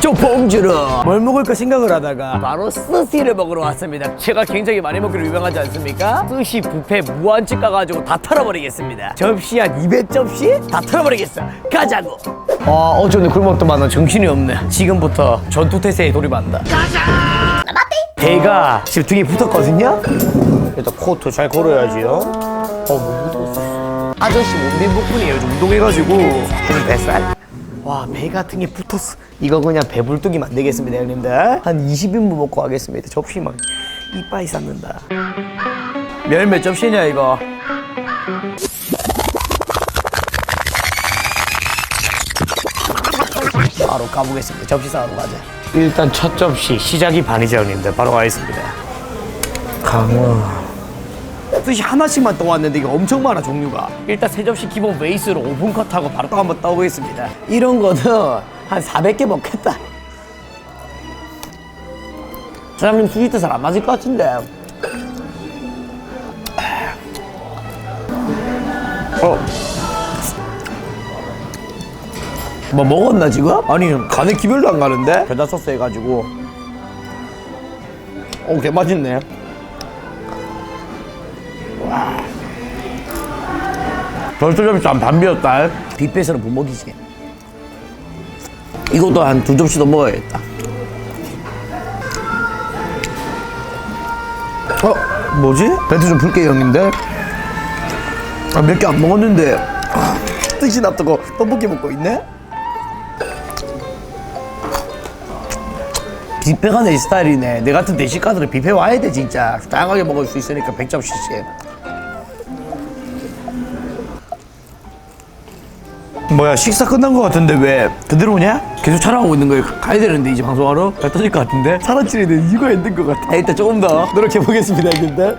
저 봉주로 뭘 먹을까 생각을 하다가 바로 스시를 먹으러 왔습니다. 제가 굉장히 많이 먹기로 유명하지 않습니까? 스시 뷔페 무한집 가가지고 다 털어버리겠습니다. 접시 한 200접시 다 털어버리겠어. 가자고. 아 어제 오늘 굶었더만 정신이 없네. 지금부터 전투태세에 돌입한다. 가자. 배가 지금 등에 붙었거든요. 일단 코트 잘 걸어야지요. 어, 뭐. 아저씨 원빈 복분이에요. 요즘 운동해가지고 오늘 뱃살. 와, 배 같은 게 붙었어. 이거 그냥 배불뚝이 만들겠습니다, 형님들. 한 20인분 먹고 가겠습니다. 접시 막 이빠이 쌓는다. 멸몇 접시냐, 이거? 바로 가보겠습니다. 접시 싸러 가자. 일단 첫 접시 시작이 반이죠, 형님들. 바로 가겠습니다. 강 화. 뜻이 하나씩만 떠왔는데 이게 엄청 많아 종류가 일단 세 접시 기본 베이스로 오븐 컷하고 바로 또 한번 떠보겠습니다 이런 거는 한 400개 먹겠다 사장님 스위트 잘 안 맞을 것 같은데 어. 뭐 먹었나 지금? 아니 간에 기별도 안 가는데? 겨자 소스 해가지고 오 개맛있네 벌써 한반 비었다. 뷔페에서는 못 먹이지. 이것도 한 두 접시 더 먹어야겠다. 어? 뭐지? 벤트 좀 풀게요, 형님들. 아, 몇 개 안 먹었는데. 아, 뜻이 납두고 떡볶이 먹고 있네? 뷔페가 내 스타일이네. 내 같은 대식가들은 뷔페 와야 돼, 진짜. 다양하게 먹을 수 있으니까 100접시씩. 뭐야 식사 끝난 거 같은데 왜? 그대로 오냐? 계속 촬영하고 있는 거예요. 가야 되는데 이제 방송하러? 갈 터질 것 같은데? 사라지는 이유가 있는 것 같아. 일단 조금 더 노력해 보겠습니다 근데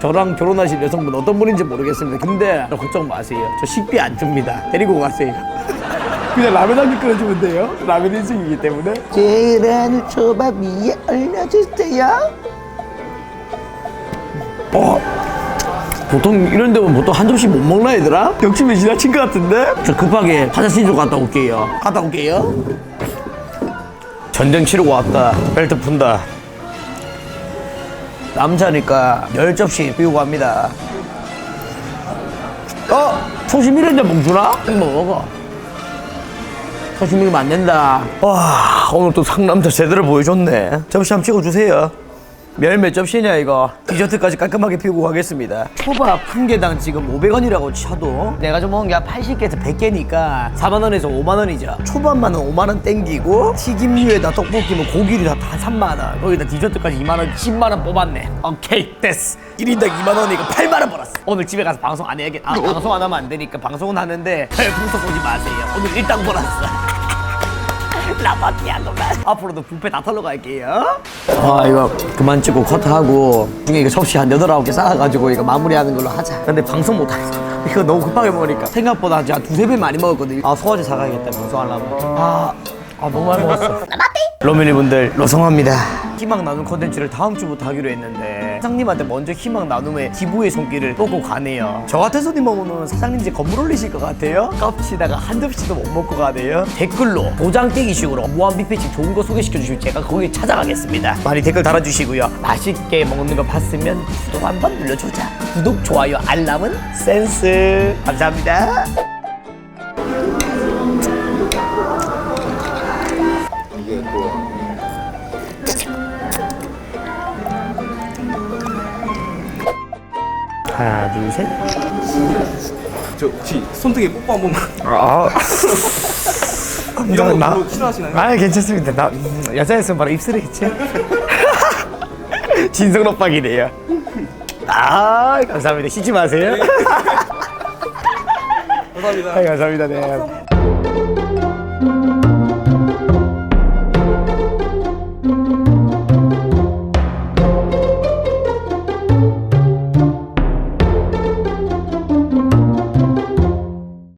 저랑 결혼하실 여성분 어떤 분인지 모르겠습니다. 근데 걱정 마세요. 저 식비 안 줍니다. 데리고 가세요. 그냥 라면 한개 끓여주면 돼요? 라면 인생이기 때문에? 계란을 초밥 위에 올려주세요. 어 보통 이런 데면 보통 한 접시 못 먹나 얘들아? 욕심이 지나친 것 같은데? 저 급하게 화장실 좀 갔다 올게요. 갔다 올게요. 전쟁 치르고 왔다. 벨트 푼다. 남자니까 열 접시 비우고 갑니다. 어? 초심 이런 데 먹주나? 이거 먹어. 초심 이러면 안 된다. 와 오늘 또 상남자 제대로 보여줬네. 접시 한번 찍어주세요 멸몇 접시냐 이거? 디저트까지 깔끔하게 피우고 가겠습니다. 초밥 한 개당 지금 500원이라고 쳐도 내가 좀 먹은 게한 80개에서 100개니까 4만원에서 5만원이죠. 초밥만은 5만원 땡기고 튀김류에다 떡볶이면 고기를 다, 다 3만원. 거기다 디저트까지 2만원 10만원 뽑았네. 오케이 됐어. 1인당 2만원이니까 8만원 벌었어. 오늘 집에 가서 방송 안 해야겠 아 방송 안 하면 안 되니까 방송은 하는데 별풍선 쏘지 마세요. 오늘 일당 벌었어 라바티아노만. 앞으로도 뷔페 다 털러 갈게요. 아 이거 그만 찍고 컷하고 중에 이거 접시 한 여덟 아홉 개 쌓아가지고 이거 마무리하는 걸로 하자. 근데 방송 못 하겠어. 이거 너무 급하게 먹으니까. 생각보다 한 두세 배 많이 먹었거든 아 소화제 사가야겠다 방송하려면 아, 아 너무 많이 먹었어. 로미니 분들 로성합니다. 희망 나눔 컨텐츠를 다음 주부터 하기로 했는데 사장님한테 먼저 희망 나눔의 기부의 손길을 뻗고 가네요. 저 같은 손님 오면 사장님 이제 건물 올리실 것 같아요. 깝치다가 한 접시도 못 먹고 가네요. 댓글로 도장 깨기식으로 무한 뷔페집 좋은 거 소개시켜 주시면 제가 거기 찾아가겠습니다. 많이 댓글 달아주시고요. 맛있게 먹는 거 봤으면 구독 한번 눌러주자. 구독 좋아요 알람은 센스. 감사합니다 하나 둘 셋 저 혹시 손등에 뽀뽀 한 번만 아, 이런 나- 거 싫어하시나요? 아 괜찮습니다. 나 음, 여자였으면 바로 입술이겠지. 진성로박이네요. 아 감사합니다. 씻지 마세요. 감사합니다. 아, 감사합니다. 네.